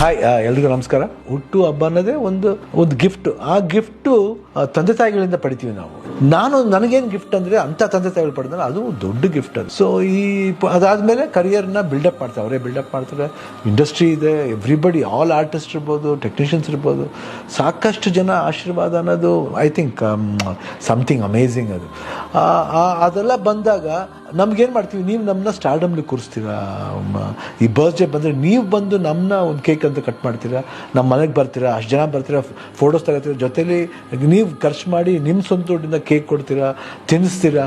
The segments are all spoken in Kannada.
ಹಾಯ್ ಎಲ್ರಿಗೂ ನಮಸ್ಕಾರ. ಹುಟ್ಟು ಹಬ್ಬ ಅನ್ನೋದೇ ಒಂದು ಒಂದು ಗಿಫ್ಟ್ ಆ ಗಿಫ್ಟು ತಂದೆ ತಾಯಿಗಳಿಂದ ಪಡಿತೀವಿ ನಾವು. ನಾನು ನನಗೇನು ಗಿಫ್ಟ್ ಅಂದರೆ ಅಂಥ ತಂದೆ ತಾಯಿಗಳು ಪಡೆದ್ರೆ ಅದು ದೊಡ್ಡ ಗಿಫ್ಟ್ ಅದು. ಸೊ ಈ ಅದಾದಮೇಲೆ ಕರಿಯರ್ನ ಬಿಲ್ಡಪ್ ಮಾಡ್ತಾರೆ. ಅವರೇ ಬಿಲ್ಡಪ್ ಮಾಡ್ತಾರೆ. ಇಂಡಸ್ಟ್ರಿ ಇದೆ ಎವ್ರಿಬಡಿ ಆಲ್ ಆರ್ಟಿಸ್ಟ್ ಇರ್ಬೋದು ಟೆಕ್ನಿಷಿಯನ್ಸ್ ಇರ್ಬೋದು. ಸಾಕಷ್ಟು ಜನ ಆಶೀರ್ವಾದ ಅನ್ನೋದು ಐ ಥಿಂಕ್ ಸಮಥಿಂಗ್ ಅಮೇಝಿಂಗ್ ಅದು. ಅದೆಲ್ಲ ಬಂದಾಗ ನಮ್ಗೇನು ಮಾಡ್ತೀವಿ? ನೀವು ನಮ್ಮನ್ನ ಸ್ಟಾರ್ಡಮ್ಲಿ ಕೂರಿಸ್ತೀರಾ? ಈ ಬರ್ತ್ಡೇ ಬಂದರೆ ನೀವು ಬಂದು ನಮ್ಮನ್ನ ಒಂದು ಕೇಕ್ ಅಂತ ಕಟ್ ಮಾಡ್ತೀರಾ? ನಮ್ಮ ಮನೆಗೆ ಬರ್ತೀರಾ? ಅಷ್ಟು ಜನ ಬರ್ತೀರಾ? ಫೋಟೋಸ್ ತಗೋತೀರ? ಜೊತೇಲಿ ನೀವು ಖರ್ಚು ಮಾಡಿ ನಿಮ್ಮ ಸ್ವಂತ ದುಡ್ಡಿಂದ ಕೇಕ್ ಕೊಡ್ತೀರಾ? ತಿನ್ನಿಸ್ತೀರಾ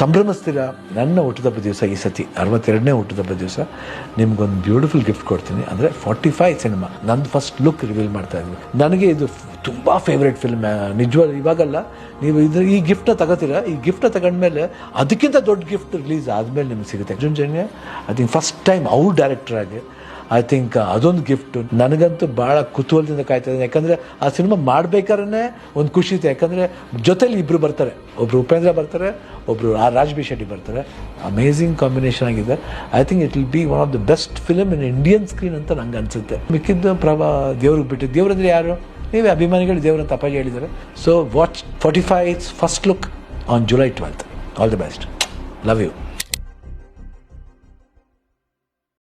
ಸಂಭ್ರಮಿಸ್ತೀರಾ? ನನ್ನ ಹುಟ್ಟಿದಬ್ಬ ದಿವಸ ಈ ಸತಿ, ಅರವತ್ತೆರಡನೇ ಹುಟ್ಟಿದಬ್ಬ ದಿವಸ ನಿಮ್ಗೊಂದು ಬ್ಯೂಟಿಫುಲ್ ಗಿಫ್ಟ್ ಕೊಡ್ತೀನಿ. ಅಂದರೆ ಫಾರ್ಟಿ ಫೈವ್ ಸಿನಿಮಾ ನಂದು ಫಸ್ಟ್ ಲುಕ್ ರಿವೀಲ್ ಮಾಡ್ತಾ ಇದ್ವಿ ನನಗೆ ಇದು ತುಂಬ ಫೇವ್ರೆಟ್ ಫಿಲ್ಮ್ ನಿಜವಾಗ ಇವಾಗಲ್ಲ. ನೀವು ಇದ್ರ ಈ ಗಿಫ್ಟ್ನ ತಗೋತೀರ? ಈ ಗಿಫ್ಟ್ನ ತಗೊಂಡ್ಮೇಲೆ ಅದಕ್ಕಿಂತ ದೊಡ್ಡ ಗಿಫ್ಟ್ ರಿಲೀಸ್ ಆದಮೇಲೆ ನಿಮ್ಗೆ ಸಿಗುತ್ತೆ. Arjun Janya I think first time ಅವ್ರ ಡೈರೆಕ್ಟರ್ ಆಗಿ ಐ ಥಿಂಕ್ ಅದೊಂದು ಗಿಫ್ಟು ನನಗಂತೂ ಭಾಳ ಕುತೂಹಲದಿಂದ ಕಾಯ್ತಾ ಇದ್ದೀನಿ. ಯಾಕಂದರೆ ಆ ಸಿನಿಮಾ ಮಾಡ್ಬೇಕಾದ್ರೆ ಒಂದು ಖುಷಿ ಇದೆ ಯಾಕಂದರೆ ಜೊತೆಲಿ ಇಬ್ಬರು ಬರ್ತಾರೆ. ಒಬ್ಬರು ಉಪೇಂದ್ರ ಬರ್ತಾರೆ ಒಬ್ಬರು ಆರ್ ರಾಜ್ ಬಿ ಶೆಟ್ಟಿ ಬರ್ತಾರೆ. ಅಮೇಝಿಂಗ್ ಕಾಂಬಿನೇಷನ್ ಆಗಿದೆ. I think it will be one of the best film in Indian screen ಅಂತ ನಂಗೆ ಅನಿಸುತ್ತೆ. ಮಿಕ್ಕಿದ್ದು ಪ್ರಭಾ ದೇವ್ರಿಗೆ ಬಿಟ್ಟು, ದೇವ್ರಂದ್ರೆ ಯಾರು? ನೀವೇ ಅಭಿಮಾನಿಗಳು ದೇವರ ತಪ್ಪಾಗಿ ಹೇಳಿದ್ದಾರೆ. So watch forty five first look on July twelfth all the best love you